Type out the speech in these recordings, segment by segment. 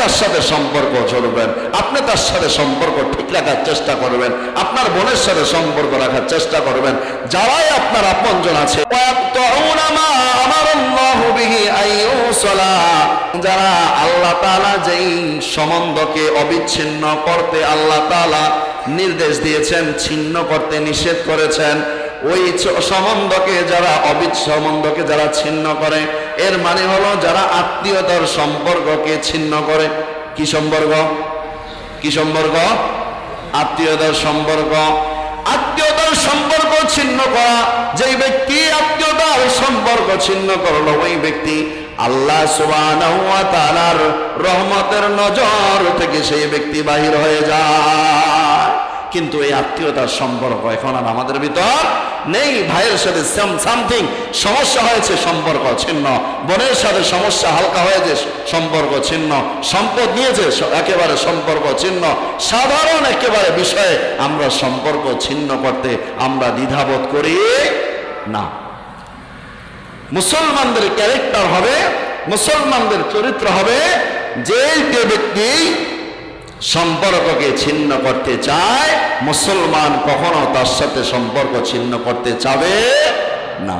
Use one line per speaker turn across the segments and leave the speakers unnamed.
তার সাথে সম্পর্ক চলবেন আপনি তার সাথে সম্পর্ক ঠিক রাখার চেষ্টা করবেন, আপনার বোনের সাথে সম্পর্ক রাখার চেষ্টা করবেন, যারাই আপনার আপনজন আছে যারা আল্লাহ তালা যেই সম্বন্ধকে অবিচ্ছিন্ন করতে আল্লাহ তালা নির্দেশ দিয়েছেন, ছিন্ন করতে নিষেধ করেছেন ওই সম্বন্ধকে যারা অবিচ্ছ সম্বন্ধকে যারা ছিন্ন করে, এর মানে হলো যারা আত্মীয়তার সম্পর্ককে ছিন্ন করে। কি সম্পর্ক? কি সম্পর্ক? আত্মীয়তার সম্পর্ক। আত্মীয়তার সম্পর্ক ছিন্ন করা, যেই ব্যক্তি আত্মীয়তার সম্পর্ক ছিন্ন করল, ওই ব্যক্তি আল্লাহ তাআলার রহমতের নজর থেকে সেই ব্যক্তি বাহির হয়ে যায়। কিন্তু এই আত্মীয়তার সম্পর্ক এখন আর আমাদের ভিতর নেই। ভাইয়ের সাথে সামথিং সমস্যা হয়েছে, সম্পর্ক ছিন্ন। বোনের সাথে সমস্যা হালকা হয়েছে, সম্পর্ক ছিন্ন। সম্পদ নিয়েছে, একেবারে সম্পর্ক ছিন্ন। সাধারণ একেবারে বিষয়ে আমরা সম্পর্ক ছিন্ন করতে আমরা দ্বিধাবোধ করি না। মুসলমানদের ক্যারেক্টার হবে, মুসলমানদের চরিত্র হবে যে ব্যক্তি সম্পর্ককে ছিন্ন করতে চায়, মুসলমান কখনো তার সাথে সম্পর্ক ছিন্ন করতে চাবে না।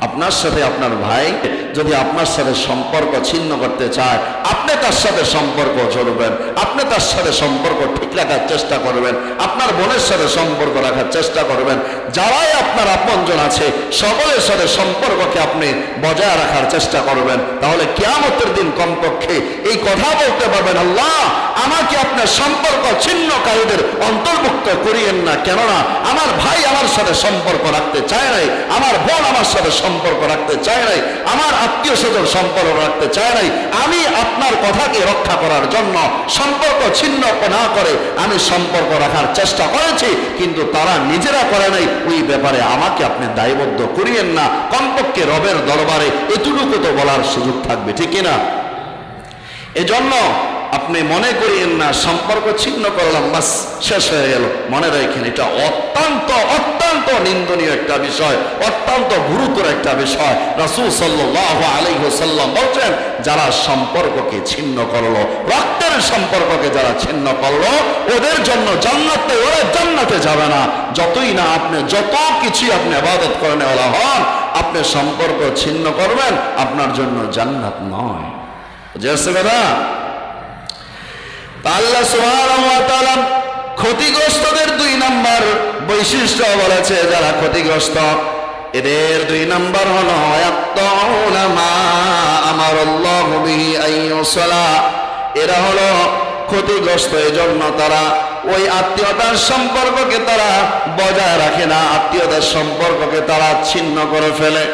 আপনার সাথে আপনার ভাই যদি আপনার সাথে সম্পর্ক ছিন্ন করতে চায়, আপনি তার সাথে সম্পর্ক জড়বেন, আপনি তার সাথে সম্পর্ক ঠিক রাখার চেষ্টা করবেন, আপনার বোনের সাথে সম্পর্ক রাখার চেষ্টা করবেন, যারাই আপনার আপনজন আছে সকলের সাথে সম্পর্ককে আপনি বজায় রাখার চেষ্টা করবেন। তাহলে কিয়ামতের দিন কমপক্ষে এই কথা বলতে পারবেন, আল্লাহ, আমাকে আপনার সম্পর্ক ছিন্নকারীদের অন্তর্ভুক্ত করিয়েন না, কেননা আমার ভাই আমার সাথে সম্পর্ক রাখতে চায় নাই, আমার বোন আমার সাথে সম্পর্ক রাখতে চায় নাই, আমার আত্মীয় স্বজন সম্পর্ক রাখতে চায় নাই। আমি আপনার কথাকে রক্ষা করার জন্য সম্পর্ক ছিন্ন না করে আমি সম্পর্ক রাখার চেষ্টা করেছি, কিন্তু তারা নিজেরা করে নাই। ওই ব্যাপারে আমাকে আপনি দায়বদ্ধ করিয়েন না। কমপক্ষে রবের দরবারে এতটুকু তো বলার সুযোগ থাকবে, ঠিক কিনা? এজন্য আপনি মনে করিয়েন না, সম্পর্ক ছিন্ন করলাম, বাস শেষ হয়ে গেল। মনে রাখেন, এটা অত্যন্ত অত্যন্ত নিন্দনীয় একটা বিষয়, অত্যন্ত গুরুতর একটা বিষয়। রাসূল সাল্লাল্লাহু আলাইহি ওয়াসাল্লাম বলছেন, যারা সম্পর্ককে ছিন্ন করল, রক্তের সম্পর্ককে যারা ছিন্ন করল, ওদের জন্য জান্নাতে, ওরা জান্নাতে যাবে না। যতই না আপনি, যত কিছুই আপনি আবাদত করেন ওলা হন, আপনি সম্পর্ক ছিন্ন করবেন, আপনার জন্য জান্নাত নয়। বুঝে তা ক্ষতিগ্রস্তদের দুই নাম্বার বৈশিষ্ট্য বলেছে, যারা ক্ষতিগ্রস্ত, এদের দুই নাম্বার হলো বিহি এরা হলো ক্ষতিগ্রস্ত, এজন্য তারা ওই আত্মীয়তার সম্পর্ককে তারা বজায় রাখে না, আত্মীয়তার সম্পর্ককে তারা ছিন্ন করে ফেলে।